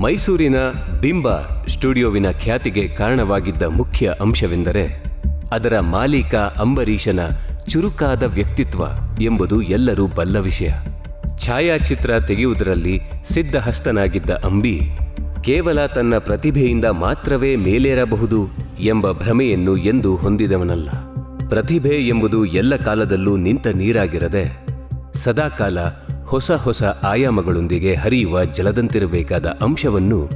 ಮೈಸೂರಿನ ಬಿಂಬ ಸ್ಟುಡಿಯೋವಿನ ಖ್ಯಾತಿಗೆ ಕಾರಣವಾಗಿದ್ದ ಮುಖ್ಯ ಅಂಶವೆಂದರೆ ಅದರ ಮಾಲೀಕ ಅಂಬರೀಷನ ಚುರುಕಾದ ವ್ಯಕ್ತಿತ್ವ ಎಂಬುದು ಎಲ್ಲರೂ ಬಲ್ಲ ವಿಷಯ. ಛಾಯಾಚಿತ್ರ ತೆಗೆಯುವುದರಲ್ಲಿ ಸಿದ್ಧಹಸ್ತನಾಗಿದ್ದ ಅಂಬಿ ಕೇವಲ ತನ್ನ ಪ್ರತಿಭೆಯಿಂದ ಮಾತ್ರವೇ ಮೇಲೇರಬಹುದು ಎಂಬ ಭ್ರಮೆಯನ್ನು ಎಂದೂ ಹೊಂದಿದವನಲ್ಲ. ಪ್ರತಿಭೆ ಎಂಬುದು ಎಲ್ಲ ಕಾಲದಲ್ಲೂ ನಿಂತ ನೀರಾಗಿರದೆ ಸದಾಕಾಲ ಹೊಸ ಹೊಸ ಆಯಾಮಗಳೊಂದಿಗೆ ಹರಿಯುವ ಜಲದಂತಿರಬೇಕಾದ ಅಂಶವನ್ನು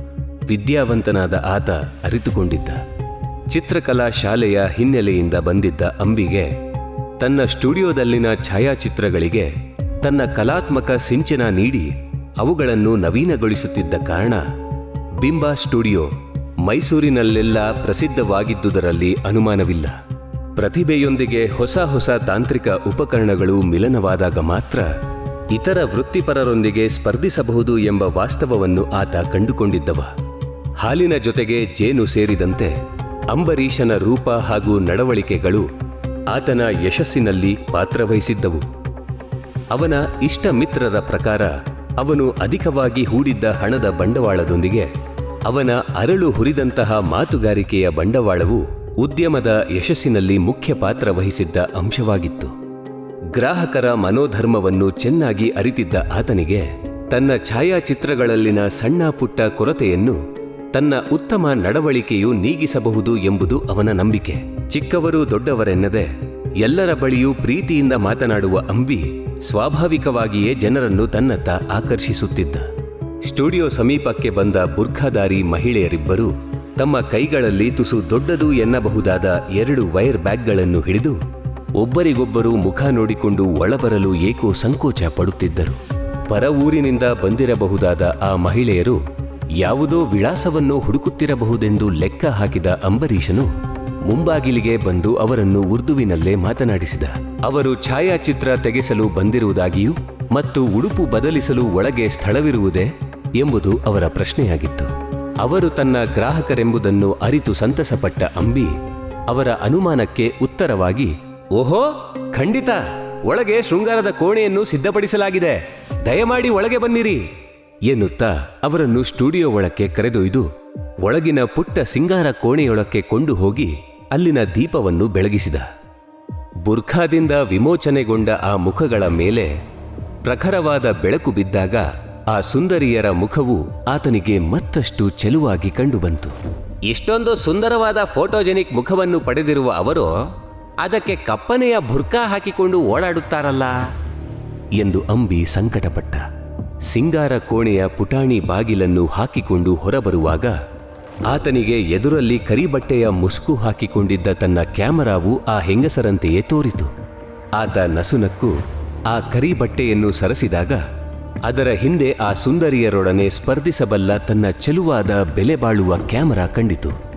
ವಿದ್ಯಾವಂತನಾದ ಆತ ಅರಿತುಕೊಂಡಿದ್ದ. ಚಿತ್ರಕಲಾ ಶಾಲೆಯ ಹಿನ್ನೆಲೆಯಿಂದ ಬಂದಿದ್ದ ಅಂಬಿಗೆ ತನ್ನ ಸ್ಟುಡಿಯೋದಲ್ಲಿನ ಛಾಯಾಚಿತ್ರಗಳಿಗೆ ತನ್ನ ಕಲಾತ್ಮಕ ಸಿಂಚನ ನೀಡಿ ಅವುಗಳನ್ನು ನವೀನಗೊಳಿಸುತ್ತಿದ್ದ ಕಾರಣ ಬಿಂಬ ಸ್ಟುಡಿಯೋ ಮೈಸೂರಿನಲ್ಲೆಲ್ಲ ಪ್ರಸಿದ್ಧವಾಗಿದ್ದುದರಲ್ಲಿ ಅನುಮಾನವಿಲ್ಲ. ಪ್ರತಿಭೆಯೊಂದಿಗೆ ಹೊಸ ಹೊಸ ತಾಂತ್ರಿಕ ಉಪಕರಣಗಳು ಮಿಲನವಾದಾಗ ಮಾತ್ರ ಇತರ ವೃತ್ತಿಪರರೊಂದಿಗೆ ಸ್ಪರ್ಧಿಸಬಹುದು ಎಂಬ ವಾಸ್ತವವನ್ನು ಆತ ಕಂಡುಕೊಂಡಿದ್ದವ. ಹಾಲಿನ ಜೊತೆಗೆ ಜೇನು ಸೇರಿದಂತೆ ಅಂಬರೀಷನ ರೂಪ ಹಾಗೂ ನಡವಳಿಕೆಗಳು ಆತನ ಯಶಸ್ಸಿನಲ್ಲಿ ಪಾತ್ರವಹಿಸಿದ್ದವು. ಅವನ ಇಷ್ಟ ಮಿತ್ರರ ಪ್ರಕಾರ ಅವನು ಅಧಿಕವಾಗಿ ಹೂಡಿದ್ದ ಹಣದ ಬಂಡವಾಳದೊಂದಿಗೆ ಅವನ ಅರಳು ಹುರಿದಂತಹ ಮಾತುಗಾರಿಕೆಯ ಬಂಡವಾಳವು ಉದ್ಯಮದ ಯಶಸ್ಸಿನಲ್ಲಿ ಮುಖ್ಯ ಪಾತ್ರ ವಹಿಸಿದ್ದ ಅಂಶವಾಗಿತ್ತು. ಗ್ರಾಹಕರ ಮನೋಧರ್ಮವನ್ನು ಚೆನ್ನಾಗಿ ಅರಿತಿದ್ದ ಆತನಿಗೆ ತನ್ನ ಛಾಯಾಚಿತ್ರಗಳಲ್ಲಿನ ಸಣ್ಣ ಪುಟ್ಟ ಕೊರತೆಯನ್ನು ತನ್ನ ಉತ್ತಮ ನಡವಳಿಕೆಯು ನೀಗಿಸಬಹುದು ಎಂಬುದು ಅವನ ನಂಬಿಕೆ. ಚಿಕ್ಕವರು ದೊಡ್ಡವರೆನ್ನದೆ ಎಲ್ಲರ ಬಳಿಯೂ ಪ್ರೀತಿಯಿಂದ ಮಾತನಾಡುವ ಅಂಬಿ ಸ್ವಾಭಾವಿಕವಾಗಿಯೇ ಜನರನ್ನು ತನ್ನತ್ತ ಆಕರ್ಷಿಸುತ್ತಿದ್ದ. ಸ್ಟುಡಿಯೋ ಸಮೀಪಕ್ಕೆ ಬಂದ ಬುರ್ಖಾದಾರಿ ಮಹಿಳೆಯರಿಬ್ಬರು ತಮ್ಮ ಕೈಗಳಲ್ಲಿ ತುಸು ದೊಡ್ಡದು ಎನ್ನಬಹುದಾದ ಎರಡು ವೈರ್ ಬ್ಯಾಗ್ಗಳನ್ನು ಹಿಡಿದು ಒಬ್ಬರಿಗೊಬ್ಬರು ಮುಖ ನೋಡಿಕೊಂಡು ಒಳಬರಲು ಏಕೋ ಸಂಕೋಚ ಪಡುತ್ತಿದ್ದರು. ಪರ ಊರಿನಿಂದ ಬಂದಿರಬಹುದಾದ ಆ ಮಹಿಳೆಯರು ಯಾವುದೋ ವಿಳಾಸವನ್ನು ಹುಡುಕುತ್ತಿರಬಹುದೆಂದು ಲೆಕ್ಕ ಹಾಕಿದ ಅಂಬರೀಷನು ಮುಂಬಾಗಿಲಿಗೆ ಬಂದು ಅವರನ್ನು ಉರ್ದುವಿನಲ್ಲೇ ಮಾತನಾಡಿಸಿದ. ಅವರು ಛಾಯಾಚಿತ್ರ ತೆಗೆಸಲು ಬಂದಿರುವುದಾಗಿಯೂ ಮತ್ತು ಉಡುಪು ಬದಲಿಸಲು ಒಳಗೆ ಸ್ಥಳವಿರುವುದೇ ಎಂಬುದು ಅವರ ಪ್ರಶ್ನೆಯಾಗಿತ್ತು. ಅವರು ತನ್ನ ಗ್ರಾಹಕರೆಂಬುದನ್ನು ಅರಿತು ಸಂತಸಪಟ್ಟ ಅಂಬಿ ಅವರ ಅನುಮಾನಕ್ಕೆ ಉತ್ತರವಾಗಿ ಓಹೋ, ಖಂಡಿತ. ಒಳಗೆ ಶೃಂಗಾರದ ಕೋಣೆಯನ್ನು ಸಿದ್ಧಪಡಿಸಲಾಗಿದೆ. ದಯಮಾಡಿ ಒಳಗೆ ಬನ್ನಿರಿ. ಎನ್ನುತ್ತಾ ಅವರನ್ನು ಸ್ಟುಡಿಯೋ ಒಳಕ್ಕೆ ಕರೆದೊಯ್ದು, ಒಳಗಿನ ಪುಟ್ಟ ಸಿಂಗಾರ ಕೋಣೆಯೊಳಕ್ಕೆ ಕೊಂಡು ಹೋಗಿ ಅಲ್ಲಿನ ದೀಪವನ್ನು ಬೆಳಗಿಸಿದ. ಬುರ್ಖಾದಿಂದ ವಿಮೋಚನೆಗೊಂಡ ಆ ಮುಖಗಳ ಮೇಲೆ ಪ್ರಖರವಾದ ಬೆಳಕು ಬಿದ್ದಾಗ ಆ ಸುಂದರಿಯರ ಮುಖವು ಆತನಿಗೆ ಮತ್ತಷ್ಟು ಚೆಲುವಾಗಿ ಕಂಡುಬಂತು. ಇಷ್ಟೊಂದು ಸುಂದರವಾದ ಫೋಟೋಜೆನಿಕ್ ಮುಖವನ್ನು ಪಡೆದಿರುವ ಅವರು ಅದಕ್ಕೆ ಕಪ್ಪನೆಯ ಬುರ್ಕಾ ಹಾಕಿಕೊಂಡು ಓಡಾಡುತ್ತಾರಲ್ಲ ಎಂದು ಅಂಬಿ ಸಂಕಟಪಟ್ಟ. ಸಿಂಗಾರ ಕೋಣೆಯ ಪುಟಾಣಿ ಬಾಗಿಲನ್ನು ಹಾಕಿಕೊಂಡು ಹೊರಬರುವಾಗ ಆತನಿಗೆ ಎದುರಲ್ಲಿ ಕರಿಬಟ್ಟೆಯ ಮುಸುಕು ಹಾಕಿಕೊಂಡಿದ್ದ ತನ್ನ ಕ್ಯಾಮರಾವು ಆ ಹೆಂಗಸರಂತೆಯೇ ತೋರಿತು. ಆತ ನಸುನಕ್ಕು ಆ ಕರಿಬಟ್ಟೆಯನ್ನು ಸರಸಿದಾಗ ಅದರ ಹಿಂದೆ ಆ ಸುಂದರಿಯರೊಡನೆ ಸ್ಪರ್ಧಿಸಬಲ್ಲ ತನ್ನ ಚೆಲುವಾದ ಬೆಲೆ ಬಾಳುವ ಕ್ಯಾಮರಾ ಕಂಡಿತು.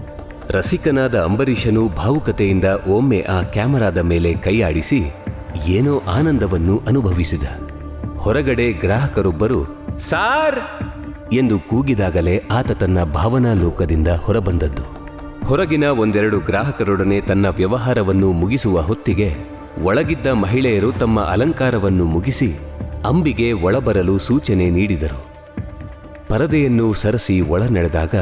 ರಸಿಕನಾದ ಅಂಬರೀಷನು ಭಾವುಕತೆಯಿಂದ ಒಮ್ಮೆ ಆ ಕ್ಯಾಮರಾದ ಮೇಲೆ ಕೈಯಾಡಿಸಿ ಏನೋ ಆನಂದವನ್ನು ಅನುಭವಿಸಿದ. ಹೊರಗಡೆ ಗ್ರಾಹಕರೊಬ್ಬರು, ಸಾರ್! ಎಂದು ಕೂಗಿದಾಗಲೇ ಆತ ತನ್ನ ಭಾವನಾ ಲೋಕದಿಂದ ಹೊರಬಂದದ್ದು. ಹೊರಗಿನ ಒಂದೆರಡು ಗ್ರಾಹಕರೊಡನೆ ತನ್ನ ವ್ಯವಹಾರವನ್ನು ಮುಗಿಸುವ ಹೊತ್ತಿಗೆ ಒಳಗಿದ್ದ ಮಹಿಳೆಯರು ತಮ್ಮ ಅಲಂಕಾರವನ್ನು ಮುಗಿಸಿ ಅಂಬಿಗೆ ಒಳಬರಲು ಸೂಚನೆ ನೀಡಿದರು. ಪರದೆಯನ್ನು ಸರಸಿ ಒಳ ನಡೆದಾಗ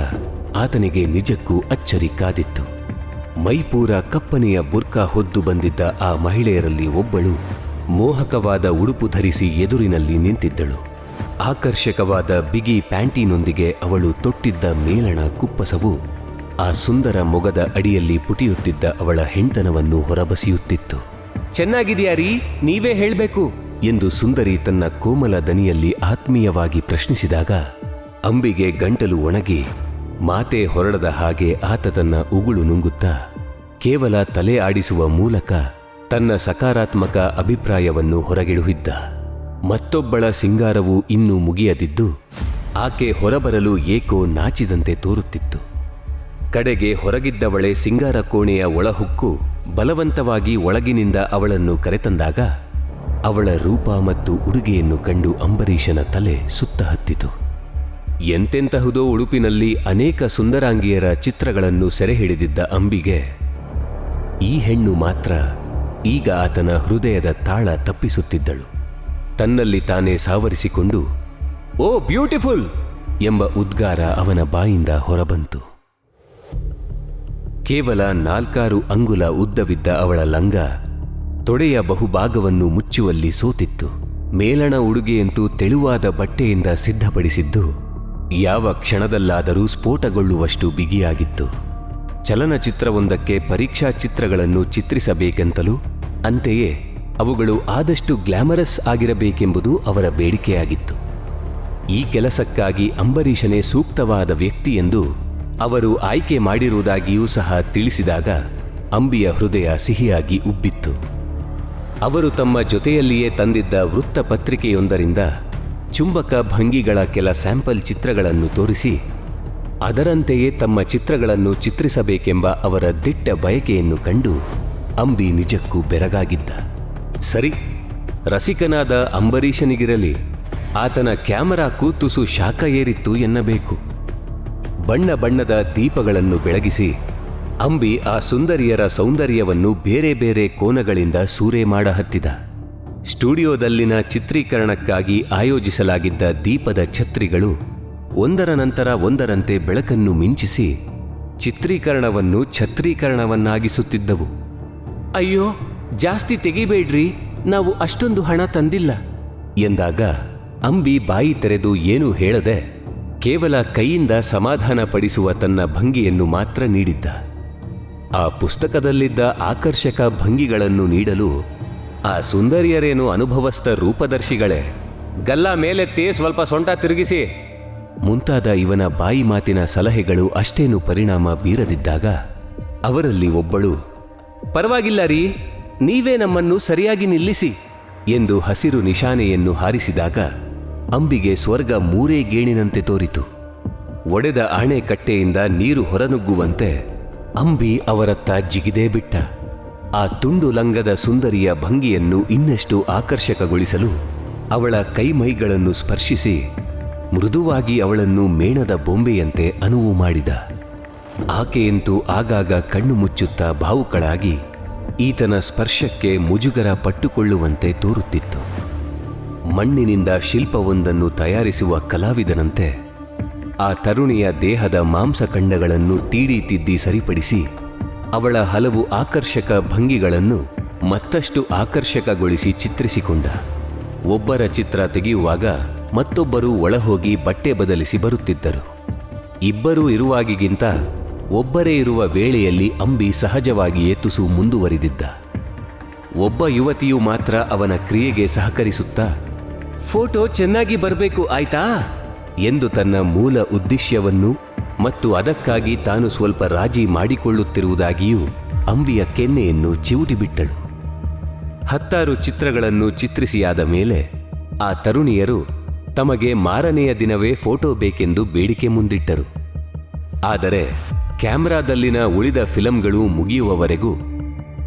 ಆತನಿಗೆ ನಿಜಕ್ಕೂ ಅಚ್ಚರಿ ಕಾದಿತ್ತು. ಮೈಪೂರ ಕಪ್ಪನೆಯ ಬುರ್ಕಾ ಹೊದ್ದು ಬಂದಿದ್ದ ಆ ಮಹಿಳೆಯರಲ್ಲಿ ಒಬ್ಬಳು ಮೋಹಕವಾದ ಉಡುಪು ಧರಿಸಿ ಎದುರಿನಲ್ಲಿ ನಿಂತಿದ್ದಳು. ಆಕರ್ಷಕವಾದ ಬಿಗಿ ಪ್ಯಾಂಟಿನೊಂದಿಗೆ ಅವಳು ತೊಟ್ಟಿದ್ದ ಮೇಲಣ ಕುಪ್ಪಸವು ಆ ಸುಂದರ ಮೊಗದ ಅಡಿಯಲ್ಲಿ ಪುಟಿಯುತ್ತಿದ್ದ ಅವಳ ಹೆಂಡತನವನ್ನು ಹೊರಬಸಿಯುತ್ತಿತ್ತು. ಚೆನ್ನಾಗಿದೆಯಾ ರೀ? ನೀವೇ ಹೇಳಬೇಕು. ಎಂದು ಸುಂದರಿ ತನ್ನ ಕೋಮಲ ದನಿಯಲ್ಲಿ ಆತ್ಮೀಯವಾಗಿ ಪ್ರಶ್ನಿಸಿದಾಗ ಅಂಬಿಗೆ ಗಂಟಲು ಒಣಗಿ ಮಾತೆ ಹೊರಡದ ಹಾಗೆ ಆತ ತನ್ನ ಉಗುಳು ನುಂಗುತ್ತಾ ಕೇವಲ ತಲೆ ಆಡಿಸುವ ಮೂಲಕ ತನ್ನ ಸಕಾರಾತ್ಮಕ ಅಭಿಪ್ರಾಯವನ್ನು ಹೊರಗಿಡುಹಿದ್ದ. ಮತ್ತೊಬ್ಬಳ ಸಿಂಗಾರವು ಇನ್ನೂ ಮುಗಿಯದಿದ್ದು ಆಕೆ ಹೊರಬರಲು ಏಕೋ ನಾಚಿದಂತೆ ತೋರುತ್ತಿತ್ತು. ಕಡೆಗೆ ಹೊರಗಿದ್ದವಳೆ ಸಿಂಗಾರ ಕೋಣೆಯ ಒಳಹುಕ್ಕು ಬಲವಂತವಾಗಿ ಒಳಗಿನಿಂದ ಅವಳನ್ನು ಕರೆತಂದಾಗ ಅವಳ ರೂಪ ಮತ್ತು ಉಡುಗೆಯನ್ನು ಕಂಡು ಅಂಬರೀಷನ ತಲೆ ಸುತ್ತ ಹತ್ತಿತು. ಎಂತೆಂತಹುದೋ ಉಡುಪಿನಲ್ಲಿ ಅನೇಕ ಸುಂದರಾಂಗಿಯರ ಚಿತ್ರಗಳನ್ನು ಸೆರೆಹಿಡಿದಿದ್ದ ಅಂಬಿಗೆ ಈ ಹೆಣ್ಣು ಮಾತ್ರ ಈಗ ಆತನ ಹೃದಯದ ತಾಳ ತಪ್ಪಿಸುತ್ತಿದ್ದಳು. ತನ್ನಲ್ಲಿ ತಾನೇ ಸಾವರಿಸಿಕೊಂಡು, ಓ ಬ್ಯೂಟಿಫುಲ್! ಎಂಬ ಉದ್ಗಾರ ಅವನ ಬಾಯಿಂದ ಹೊರಬಂತು. ಕೇವಲ ನಾಲ್ಕಾರು ಅಂಗುಲ ಉದ್ದವಿದ್ದ ಅವಳ ಲಂಗ ತೊಡೆಯ ಬಹುಭಾಗವನ್ನು ಮುಚ್ಚುವಲ್ಲಿ ಸೋತಿತ್ತು. ಮೇಲಣ ಉಡುಗೆಯಂತೂ ತೆಳುವಾದ ಬಟ್ಟೆಯಿಂದ ಸಿದ್ಧಪಡಿಸಿದ್ದು ಯಾವ ಕ್ಷಣದಲ್ಲಾದರೂ ಸ್ಫೋಟಗೊಳ್ಳುವಷ್ಟು ಬಿಗಿಯಾಗಿತ್ತು. ಚಲನಚಿತ್ರವೊಂದಕ್ಕೆ ಪರೀಕ್ಷಾ ಚಿತ್ರಗಳನ್ನು ಚಿತ್ರಿಸಬೇಕೆಂತಲೂ, ಅಂತೆಯೇ, ಅವುಗಳು ಆದಷ್ಟು ಗ್ಲಾಮರಸ್ ಆಗಿರಬೇಕೆಂಬುದು ಅವರ ಬೇಡಿಕೆಯಾಗಿತ್ತು. ಈ ಕೆಲಸಕ್ಕಾಗಿ ಅಂಬರೀಷನೇ ಸೂಕ್ತವಾದ ವ್ಯಕ್ತಿ ಎಂದು ಅವರು ಆಯ್ಕೆ ಮಾಡಿರುವುದಾಗಿಯೂ ಸಹ ತಿಳಿಸಿದಾಗ ಅಂಬಿಯ ಹೃದಯ ಸಿಹಿಯಾಗಿ ಉಬ್ಬಿತ್ತು. ಅವರು ತಮ್ಮ ಜೊತೆಯಲ್ಲಿಯೇ ತಂದಿದ್ದ ವೃತ್ತಪತ್ರಿಕೆಯೊಂದರಿಂದ ಚುಂಬಕ ಭಂಗಿಗಳ ಕೆಲ ಸ್ಯಾಂಪಲ್ ಚಿತ್ರಗಳನ್ನು ತೋರಿಸಿ, ಅದರಂತೆಯೇ ತಮ್ಮ ಚಿತ್ರಗಳನ್ನು ಚಿತ್ರಿಸಬೇಕೆಂಬ ಅವರ ದಿಟ್ಟ ಬಯಕೆಯನ್ನು ಕಂಡು ಅಂಬಿ ನಿಜಕ್ಕೂ ಬೆರಗಾಗಿದ್ದ. ಸರಿ, ರಸಿಕನಾದ ಅಂಬರೀಷನಿಗಿರಲಿ, ಆತನ ಕ್ಯಾಮರಾ ಕೂತುಸು ಶಾಖ ಏರಿತ್ತು ಎನ್ನಬೇಕು. ಬಣ್ಣ ಬಣ್ಣದ ದೀಪಗಳನ್ನು ಬೆಳಗಿಸಿ, ಅಂಬಿ ಆ ಸುಂದರಿಯರ ಸೌಂದರ್ಯವನ್ನು ಬೇರೆ ಬೇರೆ ಕೋನಗಳಿಂದ ಸೂರೆ ಮಾಡಹತ್ತಿದ ಸ್ಟುಡಿಯೋದಲ್ಲಿನ ಚಿತ್ರೀಕರಣಕ್ಕಾಗಿ ಆಯೋಜಿಸಲಾಗಿದ್ದ ದೀಪದ ಛತ್ರಿಗಳು ಒಂದರ ನಂತರ ಒಂದರಂತೆ ಬೆಳಕನ್ನು ಮಿಂಚಿಸಿ ಚಿತ್ರೀಕರಣವನ್ನು ಛತ್ರೀಕರಣವನ್ನಾಗಿಸುತ್ತಿದ್ದವು. ಅಯ್ಯೋ, ಜಾಸ್ತಿ ತೆಗಿಬೇಡ್ರಿ, ನಾವು ಅಷ್ಟೊಂದು ಹಣ ತಂದಿಲ್ಲ ಎಂದಾಗ ಅಂಬಿ ಬಾಯಿ ತೆರೆದು ಏನೂ ಹೇಳದೆ ಕೇವಲ ಕೈಯಿಂದ ಸಮಾಧಾನ ಪಡಿಸುವ ತನ್ನ ಭಂಗಿಯನ್ನು ಮಾತ್ರ ನೀಡಿದ್ದ. ಆ ಪುಸ್ತಕದಲ್ಲಿದ್ದ ಆಕರ್ಷಕ ಭಂಗಿಗಳನ್ನು ನೀಡಲು ಆ ಸುಂದರಿಯರೇನು ಅನುಭವಸ್ಥ ರೂಪದರ್ಶಿಗಳೇ? ಗಲ್ಲ ಮೇಲೆತ್ತಿ ಸ್ವಲ್ಪ ಸೊಂಟ ತಿರುಗಿಸಿ. ಮುಂತಾದ ಇವನ ಬಾಯಿ ಮಾತಿನ ಸಲಹೆಗಳು ಅಷ್ಟೇನು ಪರಿಣಾಮ ಬೀರದಿದ್ದಾಗ ಅವರಲ್ಲಿ ಒಬ್ಬಳು, ಪರವಾಗಿಲ್ಲ ರೀ, ನೀವೇ ನಮ್ಮನ್ನು ಸರಿಯಾಗಿ ನಿಲ್ಲಿಸಿ ಎಂದು ಹಸಿರು ನಿಶಾನೆಯನ್ನು ಹಾರಿಸಿದಾಗ ಅಂಬಿಗೆ ಸ್ವರ್ಗ ಮೂರೇ ಗೇಣಿನಂತೆ ತೋರಿತು. ಒಡೆದ ಆಣೆಕಟ್ಟೆಯಿಂದ ನೀರು ಹೊರನುಗ್ಗುವಂತೆ ಅಂಬಿ ಅವರತ್ತ ಜಿಗಿದೇ ಬಿಟ್ಟ. ಆ ತುಂಡು ಲಂಗದ ಸುಂದರಿಯ ಭಂಗಿಯನ್ನು ಇನ್ನಷ್ಟು ಆಕರ್ಷಕಗೊಳಿಸಲು ಅವಳ ಕೈಮೈಗಳನ್ನು ಸ್ಪರ್ಶಿಸಿ ಮೃದುವಾಗಿ ಅವಳನ್ನು ಮೇಣದ ಬೊಂಬೆಯಂತೆ ಅನುವು ಮಾಡಿದ. ಆಕೆಯಂತೂ ಆಗಾಗ ಕಣ್ಣು ಮುಚ್ಚುತ್ತಾ ಭಾವುಕಳಾಗಿ ಈತನ ಸ್ಪರ್ಶಕ್ಕೆ ಮುಜುಗರ ಪಟ್ಟುಕೊಳ್ಳುವಂತೆ ತೋರುತ್ತಿತ್ತು. ಮಣ್ಣಿನಿಂದ ಶಿಲ್ಪವೊಂದನ್ನು ತಯಾರಿಸುವ ಕಲಾವಿದನಂತೆ ಆ ತರುಣಿಯ ದೇಹದ ಮಾಂಸಖಂಡಗಳನ್ನು ತೀಡಿ ತಿದ್ದಿ ಸರಿಪಡಿಸಿ ಅವಳ ಹಲವು ಆಕರ್ಷಕ ಭಂಗಿಗಳನ್ನು ಮತ್ತಷ್ಟು ಆಕರ್ಷಕಗೊಳಿಸಿ ಚಿತ್ರಿಸಿಕೊಂಡ. ಒಬ್ಬರ ಚಿತ್ರ ತೆಗೆಯುವಾಗ ಮತ್ತೊಬ್ಬರು ಒಳಹೋಗಿ ಬಟ್ಟೆ ಬದಲಿಸಿ ಬರುತ್ತಿದ್ದರು. ಇಬ್ಬರೂ ಇರುವಾಗಿಗಿಂತ ಒಬ್ಬರೇ ಇರುವ ವೇಳೆಯಲ್ಲಿ ಅಂಬಿ ಸಹಜವಾಗಿಯೇ ತುಸು ಮುಂದುವರಿದಿದ್ದ. ಒಬ್ಬ ಯುವತಿಯು ಮಾತ್ರ ಅವನ ಕ್ರಿಯೆಗೆ ಸಹಕರಿಸುತ್ತಾ, ಫೋಟೋ ಚೆನ್ನಾಗಿ ಬರಬೇಕು, ಆಯ್ತಾ? ಎಂದು ತನ್ನ ಮೂಲ ಉದ್ದೇಶವನ್ನು ಮತ್ತು ಅದಕ್ಕಾಗಿ ತಾನು ಸ್ವಲ್ಪ ರಾಜಿ ಮಾಡಿಕೊಳ್ಳುತ್ತಿರುವುದಾಗಿಯೂ ಅಂಬಿಯ ಕೆನ್ನೆಯನ್ನು ಚಿವುಟಿಬಿಟ್ಟಳು ಹತ್ತಾರು ಚಿತ್ರಗಳನ್ನು ಚಿತ್ರಿಸಿಯಾದ ಮೇಲೆ ಆ ತರುಣಿಯರು ತಮಗೆ ಮಾರನೆಯ ದಿನವೇ ಫೋಟೋ ಬೇಕೆಂದು ಬೇಡಿಕೆ ಮುಂದಿಟ್ಟರು. ಆದರೆ ಕ್ಯಾಮ್ರಾದಲ್ಲಿನ ಉಳಿದ ಫಿಲಂಗಳು ಮುಗಿಯುವವರೆಗೂ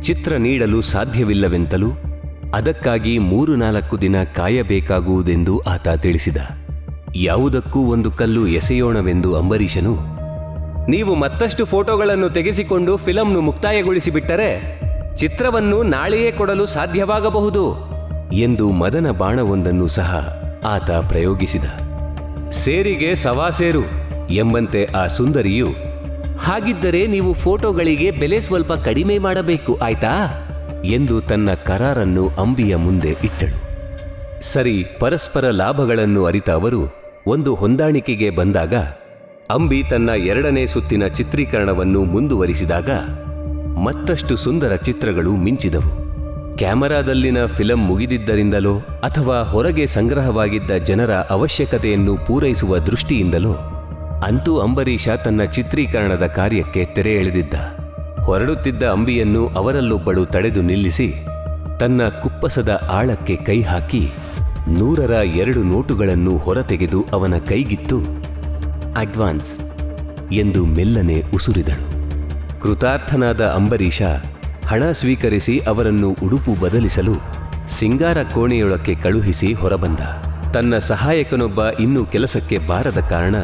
ಚಿತ್ರ ನೀಡಲು ಸಾಧ್ಯವಿಲ್ಲವೆಂತಲೂ ಅದಕ್ಕಾಗಿ ಮೂರು ನಾಲ್ಕು ದಿನ ಕಾಯಬೇಕಾಗುವುದೆಂದು ಆತ ತಿಳಿಸಿದ. ಯಾವುದಕ್ಕೂ ಒಂದು ಕಲ್ಲು ಎಸೆಯೋಣವೆಂದು ಅಂಬರೀಷನು, ನೀವು ಮತ್ತಷ್ಟು ಫೋಟೋಗಳನ್ನು ತೆಗೆಸಿಕೊಂಡು ಫಿಲಂನು ಮುಕ್ತಾಯಗೊಳಿಸಿಬಿಟ್ಟರೆ ಚಿತ್ರವನ್ನು ನಾಳೆಯೇ ಕೊಡಲು ಸಾಧ್ಯವಾಗಬಹುದು ಎಂದು ಮದನ ಬಾಣವೊಂದನ್ನು ಸಹ ಆತ ಪ್ರಯೋಗಿಸಿದ. ಸೇರಿಗೆ ಸವಾಸೇರು ಎಂಬಂತೆ ಆ ಸುಂದರಿಯು, ಹಾಗಿದ್ದರೆ ನೀವು ಫೋಟೋಗಳಿಗೆ ಬೆಲೆ ಸ್ವಲ್ಪ ಕಡಿಮೆ ಮಾಡಬೇಕು, ಆಯ್ತಾ? ಎಂದು ತನ್ನ ಕರಾರನ್ನು ಅಂಬಿಯ ಮುಂದೆ ಇಟ್ಟಳು. ಸರಿ, ಪರಸ್ಪರ ಲಾಭಗಳನ್ನು ಅರಿತ ಅವರು ಒಂದು ಹೊಂದಾಣಿಕೆಗೆ ಬಂದಾಗ, ಅಂಬಿ ತನ್ನ ಎರಡನೇ ಸುತ್ತಿನ ಚಿತ್ರೀಕರಣವನ್ನು ಮುಂದುವರಿಸಿದಾಗ ಮತ್ತಷ್ಟು ಸುಂದರ ಚಿತ್ರಗಳು ಮಿಂಚಿದವು. ಕ್ಯಾಮರಾದಲ್ಲಿನ ಫಿಲಂ ಮುಗಿದಿದ್ದರಿಂದಲೋ ಅಥವಾ ಹೊರಗೆ ಸಂಗ್ರಹವಾಗಿದ್ದ ಜನರ ಅವಶ್ಯಕತೆಯನ್ನು ಪೂರೈಸುವ ದೃಷ್ಟಿಯಿಂದಲೋ, ಅಂತೂ ಅಂಬರೀಷ ತನ್ನ ಚಿತ್ರೀಕರಣದ ಕಾರ್ಯಕ್ಕೆ ತೆರೆ ಎಳೆದಿದ್ದ. ಹೊರಡುತ್ತಿದ್ದ ಅಂಬಿಯನ್ನು ಅವರಲ್ಲೊಬ್ಬಳು ತಡೆದು ನಿಲ್ಲಿಸಿ, ತನ್ನ ಕುಪ್ಪಸದ ಆಳಕ್ಕೆ ಕೈ ಹಾಕಿ ನೂರರ ಎರಡು ನೋಟುಗಳನ್ನು ಹೊರತೆಗೆದು ಅವನ ಕೈಗಿತ್ತು. ಅಡ್ವಾನ್ಸ್, ಎಂದು ಮೆಲ್ಲನೆ ಉಸುರಿದಳು. ಕೃತಾರ್ಥನಾದ ಅಂಬರೀಷ ಹಣ ಸ್ವೀಕರಿಸಿ ಅವರನ್ನು ಉಡುಪು ಬದಲಿಸಲು ಸಿಂಗಾರ ಕೋಣೆಯೊಳಕ್ಕೆ ಕಳುಹಿಸಿ ಹೊರಬಂದ. ತನ್ನ ಸಹಾಯಕನೊಬ್ಬ ಇನ್ನೂ ಕೆಲಸಕ್ಕೆ ಬಾರದ ಕಾರಣ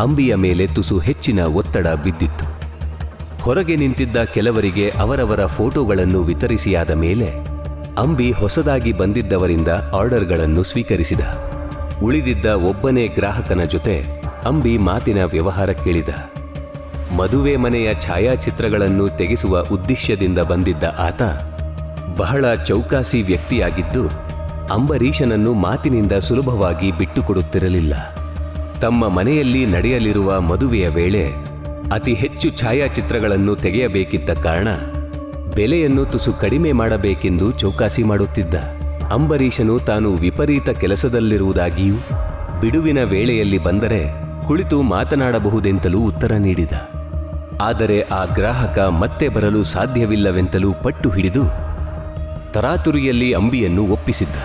ಅಂಬಿಯ ಮೇಲೆ ತುಸು ಹೆಚ್ಚಿನ ಒತ್ತಡ ಬಿದ್ದಿತ್ತು. ಹೊರಗೆ ನಿಂತಿದ್ದ ಕೆಲವರಿಗೆ ಅವರವರ ಫೋಟೋಗಳನ್ನು ವಿತರಿಸಿಯಾದ ಮೇಲೆ ಅಂಬಿ ಹೊಸದಾಗಿ ಬಂದಿದ್ದವರಿಂದ ಆರ್ಡರ್ಗಳನ್ನು ಸ್ವೀಕರಿಸಿದ. ಉಳಿದಿದ್ದ ಒಬ್ಬನೇ ಗ್ರಾಹಕನ ಜೊತೆ ಅಂಬಿ ಮಾತಿನ ವ್ಯವಹಾರ ಕೇಳಿದ. ಮದುವೆ ಮನೆಯ ಛಾಯಾಚಿತ್ರಗಳನ್ನು ತೆಗೆಸುವ ಉದ್ದೇಶದಿಂದ ಬಂದಿದ್ದ ಆತ ಬಹಳ ಚೌಕಾಸಿ ವ್ಯಕ್ತಿಯಾಗಿದ್ದು ಅಂಬರೀಷನನ್ನು ಮಾತಿನಿಂದ ಸುಲಭವಾಗಿ ಬಿಟ್ಟುಕೊಡುತ್ತಿರಲಿಲ್ಲ. ತಮ್ಮ ಮನೆಯಲ್ಲಿ ನಡೆಯಲಿರುವ ಮದುವೆಯ ವೇಳೆ ಅತಿ ಹೆಚ್ಚು ಛಾಯಾಚಿತ್ರಗಳನ್ನು ತೆಗೆಯಬೇಕಿದ್ದ ಕಾರಣ ಬೆಲೆಯನ್ನು ತುಸು ಕಡಿಮೆ ಮಾಡಬೇಕೆಂದು ಚೌಕಾಸಿ ಮಾಡುತ್ತಿದ್ದ ಅಂಬರೀಷನು ತಾನು ವಿಪರೀತ ಕೆಲಸದಲ್ಲಿರುವುದಾಗಿಯೂ ಬಿಡುವಿನ ವೇಳೆಯಲ್ಲಿ ಬಂದರೆ ಕುಳಿತು ಮಾತನಾಡಬಹುದೆಂತಲೂ ಉತ್ತರ ನೀಡಿದ. ಆದರೆ ಆ ಗ್ರಾಹಕ ಮತ್ತೆ ಬರಲು ಸಾಧ್ಯವಿಲ್ಲವೆಂತಲೂ ಪಟ್ಟು ಹಿಡಿದು ತರಾತುರಿಯಲ್ಲಿ ಅಂಬಿಯನ್ನು ಒಪ್ಪಿಸಿದ್ದ.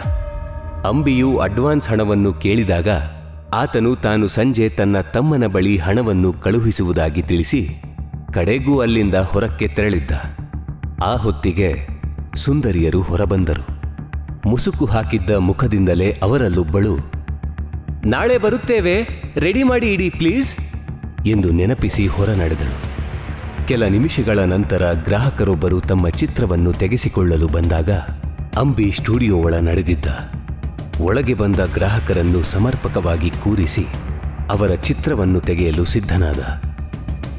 ಅಂಬಿಯು ಅಡ್ವಾನ್ಸ್ ಹಣವನ್ನು ಕೇಳಿದಾಗ ಆತನು ತಾನು ಸಂಜೆ ತನ್ನ ತಮ್ಮನ ಬಳಿ ಹಣವನ್ನು ಕಳುಹಿಸುವುದಾಗಿ ತಿಳಿಸಿ ಕಡೆಗೂ ಅಲ್ಲಿಂದ ಹೊರಕ್ಕೆ ತೆರಳಿದ್ದ. ಆ ಹೊತ್ತಿಗೆ ಸುಂದರಿಯರು ಹೊರಬಂದರು. ಮುಸುಕು ಹಾಕಿದ್ದ ಮುಖದಿಂದಲೇ ಅವರಲ್ಲೊಬ್ಬಳು ನಾಳೆ ಬರುತ್ತೇವೆ, ರೆಡಿ ಮಾಡಿ ಇಡಿ ಪ್ಲೀಸ್, ಎಂದು ನೆನಪಿಸಿ ಹೊರ ನಡೆದಳು ಕೆಲ ನಿಮಿಷಗಳ ನಂತರ ಗ್ರಾಹಕರೊಬ್ಬರು ತಮ್ಮ ಚಿತ್ರವನ್ನು ತೆಗೆಸಿಕೊಳ್ಳಲು ಬಂದಾಗ ಅಂಬಿ ಸ್ಟುಡಿಯೋ ಒಳ ನಡೆದಿದ್ದ. ಒಳಗೆ ಬಂದ ಗ್ರಾಹಕರನ್ನು ಸಮರ್ಪಕವಾಗಿ ಕೂರಿಸಿ ಅವರ ಚಿತ್ರವನ್ನು ತೆಗೆಯಲು ಸಿದ್ಧನಾದ.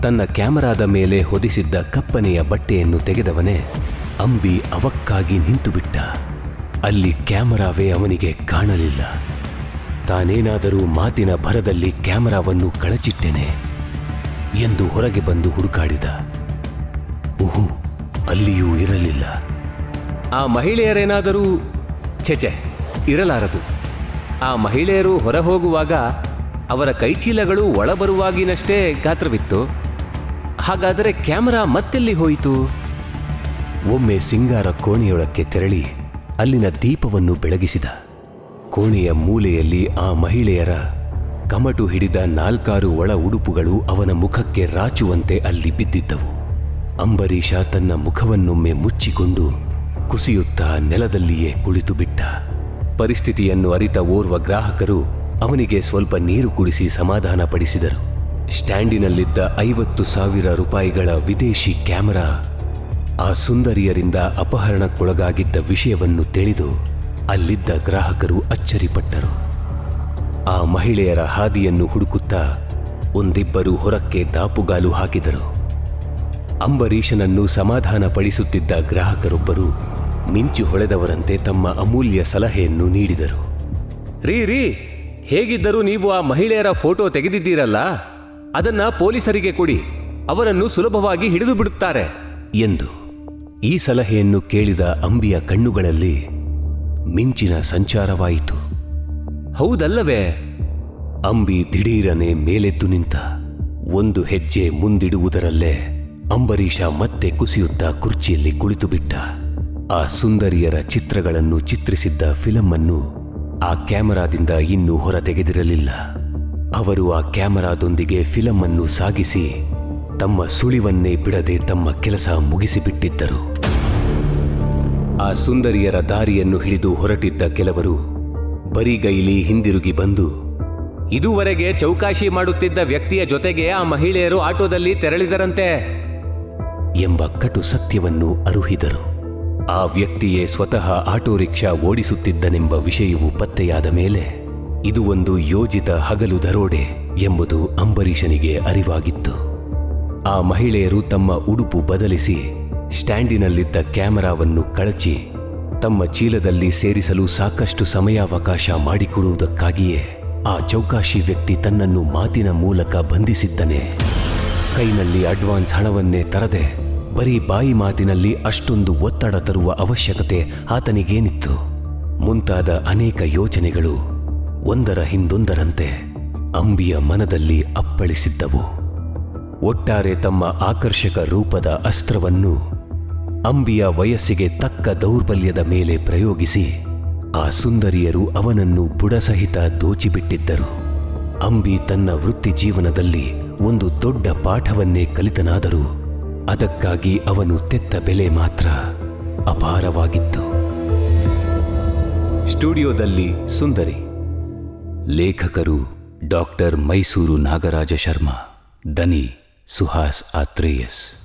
ತನ್ನ ಕ್ಯಾಮರಾದ ಮೇಲೆ ಹೊದಿಸಿದ್ದ ಕಪ್ಪನೆಯ ಬಟ್ಟೆಯನ್ನು ತೆಗೆದವನೇ ಅಂಬಿ ಅವಕ್ಕಾಗಿ ನಿಂತುಬಿಟ್ಟ. ಅಲ್ಲಿ ಕ್ಯಾಮರಾವೇ ಅವನಿಗೆ ಕಾಣಲಿಲ್ಲ. ತಾನೇನಾದರೂ ಮಾತಿನ ಭರದಲ್ಲಿ ಕ್ಯಾಮರಾವನ್ನು ಕಳಚಿಟ್ಟೆನೆ ಎಂದು ಹೊರಗೆ ಬಂದು ಹುಡುಕಾಡಿದ. ಓಹೋ, ಅಲ್ಲಿಯೂ ಇರಲಿಲ್ಲ. ಆ ಮಹಿಳೆಯರೇನಾದರೂ ಛೆಚೆ ಇರಲಾರದು. ಆ ಮಹಿಳೆಯರು ಹೊರ ಹೋಗುವಾಗ ಅವರ ಕೈಚೀಲಗಳು ಒಳಬರುವಾಗಿನಷ್ಟೇ ಗಾತ್ರವಿತ್ತು. ಹಾಗಾದರೆ ಕ್ಯಾಮರಾ ಮತ್ತೆಲ್ಲಿ ಹೋಯಿತು? ಒಮ್ಮೆ ಸಿಂಗಾರ ಕೋಣೆಯೊಳಕ್ಕೆ ತೆರಳಿ ಅಲ್ಲಿನ ದೀಪವನ್ನು ಬೆಳಗಿಸಿದ. ಕೋಣೆಯ ಮೂಲೆಯಲ್ಲಿ ಆ ಮಹಿಳೆಯರ ಕಮಟು ಹಿಡಿದ ನಾಲ್ಕಾರು ಒಳ ಉಡುಪುಗಳು ಅವನ ಮುಖಕ್ಕೆ ರಾಚುವಂತೆ ಅಲ್ಲಿ ಬಿದ್ದಿದ್ದವು. ಅಂಬರೀಷ ತನ್ನ ಮುಖವನ್ನೊಮ್ಮೆ ಮುಚ್ಚಿಕೊಂಡು ಕುಸಿಯುತ್ತಾ ನೆಲದಲ್ಲಿಯೇ ಕುಳಿತು ಬಿಟ್ಟ. ಪರಿಸ್ಥಿತಿಯನ್ನು ಅರಿತ ಓರ್ವ ಗ್ರಾಹಕರು ಅವನಿಗೆ ಸ್ವಲ್ಪ ನೀರು ಕುಡಿಸಿ ಸಮಾಧಾನ ಪಡಿಸಿದರು ಸ್ಟ್ಯಾಂಡಿನಲ್ಲಿದ್ದ ಐವತ್ತು ಸಾವಿರ ರೂಪಾಯಿಗಳ ವಿದೇಶಿ ಕ್ಯಾಮರಾ ಆ ಸುಂದರಿಯರಿಂದ ಅಪಹರಣಕ್ಕೊಳಗಾಗಿದ್ದ ವಿಷಯವನ್ನು ತಿಳಿದು ಅಲ್ಲಿದ್ದ ಗ್ರಾಹಕರು ಅಚ್ಚರಿಪಟ್ಟರು. ಆ ಮಹಿಳೆಯರ ಹಾದಿಯನ್ನು ಹುಡುಕುತ್ತಾ ಒಂದಿಬ್ಬರು ಹೊರಕ್ಕೆ ದಾಪುಗಾಲು ಹಾಕಿದರು. ಅಂಬರೀಷನನ್ನು ಸಮಾಧಾನ ಪಡಿಸುತ್ತಿದ್ದ ಗ್ರಾಹಕರೊಬ್ಬರು ಮಿಂಚು ಹೊಳೆದವರಂತೆ ತಮ್ಮ ಅಮೂಲ್ಯ ಸಲಹೆಯನ್ನು ನೀಡಿದರು. ರೀ ರೀ, ಹೇಗಿದ್ದರೂ ನೀವು ಆ ಮಹಿಳೆಯರ ಫೋಟೋ ತೆಗೆದಿದ್ದೀರಲ್ಲ? ಅದನ್ನ ಪೊಲೀಸರಿಗೆ ಕೊಡಿ. ಅವರನ್ನು ಸುಲಭವಾಗಿ ಹಿಡಿದು ಬಿಡುತ್ತಾರೆ. ಎಂದು ಈ ಸಲಹೆಯನ್ನು ಕೇಳಿದ ಅಂಬಿಯ ಕಣ್ಣುಗಳಲ್ಲಿ ಮಿಂಚಿನ ಸಂಚಾರವಾಯಿತು. ಹೌದಲ್ಲವೇ? ಅಂಬಿ ದಿಢೀರನೆ ಮೇಲೆದ್ದು ನಿಂತ ಒಂದು ಹೆಜ್ಜೆ ಮುಂದಿಡುವುದರಲ್ಲೇ ಅಂಬರೀಷ ಮತ್ತೆ ಕುಸಿಯುತ್ತಾ ಕುರ್ಚಿಯಲ್ಲಿ ಕುಳಿತುಬಿಟ್ಟ. ಆ ಸುಂದರಿಯರ ಚಿತ್ರಗಳನ್ನು ಚಿತ್ರಿಸಿದ್ದ ಫಿಲಂ ಅನ್ನು ಆ ಕ್ಯಾಮರಾದಿಂದ ಇನ್ನೂ ಹೊರ ತೆಗೆದಿರಲಿಲ್ಲ ಅವರು ಆ ಕ್ಯಾಮರಾದೊಂದಿಗೆ ಫಿಲಂ ಅನ್ನು ಸಾಗಿಸಿ ತಮ್ಮ ಸುಳಿವನ್ನೇ ಬಿಡದೆ ತಮ್ಮ ಕೆಲಸ ಮುಗಿಸಿಬಿಟ್ಟಿದ್ದರು. ಆ ಸುಂದರಿಯರ ದಾರಿಯನ್ನು ಹಿಡಿದು ಹೊರಟಿದ್ದ ಕೆಲವರು ಬರಿಗೈಲಿ ಹಿಂದಿರುಗಿ ಬಂದು, ಇದುವರೆಗೆ ಚೌಕಾಶಿ ಮಾಡುತ್ತಿದ್ದ ವ್ಯಕ್ತಿಯ ಜೊತೆಗೆ ಆ ಮಹಿಳೆಯರು ಆಟೋದಲ್ಲಿ ತೆರಳಿದರಂತೆ ಎಂಬ ಕಟು ಸತ್ಯವನ್ನು ಅರುಹಿದರು. ಆ ವ್ಯಕ್ತಿಯೇ ಸ್ವತಃ ಆಟೋ ರಿಕ್ಷಾ ಓಡಿಸುತ್ತಿದ್ದನೆಂಬ ವಿಷಯವು ಪತ್ತೆಯಾದ ಮೇಲೆ ಇದು ಒಂದು ಯೋಜಿತ ಹಗಲು ದರೋಡೆ ಎಂಬುದು ಅಂಬರೀಷನಿಗೆ ಅರಿವಾಗಿತ್ತು. ಆ ಮಹಿಳೆಯರು ತಮ್ಮ ಉಡುಪು ಬದಲಿಸಿ ಸ್ಟ್ಯಾಂಡಿನಲ್ಲಿದ್ದ ಕ್ಯಾಮರಾವನ್ನು ಕಳಚಿ ತಮ್ಮ ಚೀಲದಲ್ಲಿ ಸೇರಿಸಲು ಸಾಕಷ್ಟು ಸಮಯಾವಕಾಶ ಮಾಡಿಕೊಡುವುದಕ್ಕಾಗಿಯೇ ಆ ಚೌಕಾಶಿ ವ್ಯಕ್ತಿ ತನ್ನನ್ನು ಮಾತಿನ ಮೂಲಕ ಬಂಧಿಸಿದ್ದನೆ. ಕೈನಲ್ಲಿ ಅಡ್ವಾನ್ಸ್ ಹಣವನ್ನೇ ತರದೆ ಬರೀ ಬಾಯಿ ಮಾತಿನಲ್ಲಿ ಅಷ್ಟೊಂದು ಒತ್ತಡ ತರುವ ಅವಶ್ಯಕತೆ ಆತನಿಗೇನಿತ್ತು. ಮುಂತಾದ ಅನೇಕ ಯೋಚನೆಗಳು ಒಂದರ ಹಿಂದೊಂದರಂತೆ ಅಂಬಿಯ ಮನದಲ್ಲಿ ಅಪ್ಪಳಿಸಿದ್ದವು. ಒಟ್ಟಾರೆ ತಮ್ಮ ಆಕರ್ಷಕ ರೂಪದ ಅಸ್ತ್ರವನ್ನು ಅಂಬಿಯ ವಯಸ್ಸಿಗೆ ತಕ್ಕ ದೌರ್ಬಲ್ಯದ ಮೇಲೆ ಪ್ರಯೋಗಿಸಿ ಆ ಸುಂದರಿಯರು ಅವನನ್ನು ಬುಡಸಹಿತ ದೋಚಿಬಿಟ್ಟಿದ್ದರು. ಅಂಬಿ ತನ್ನ ವೃತ್ತಿ ಜೀವನದಲ್ಲಿ ಒಂದು ದೊಡ್ಡ ಪಾಠವನ್ನೇ ಕಲಿತನಾದರೂ ಅದಕ್ಕಾಗಿ ಅವನು ತೆತ್ತ ಬೆಲೆ ಮಾತ್ರ ಅಪಾರವಾಗಿತ್ತು. ಸ್ಟುಡಿಯೋದಲ್ಲಿ ಸುಂದರಿ ಲೇಖಕರು ಡಾಕ್ಟರ್ ಮೈಸೂರು ನಾಗರಾಜ ಶರ್ಮಾ ದನಿ ಸುಹಾಸ್ ಆತ್ರೇಯಸ್.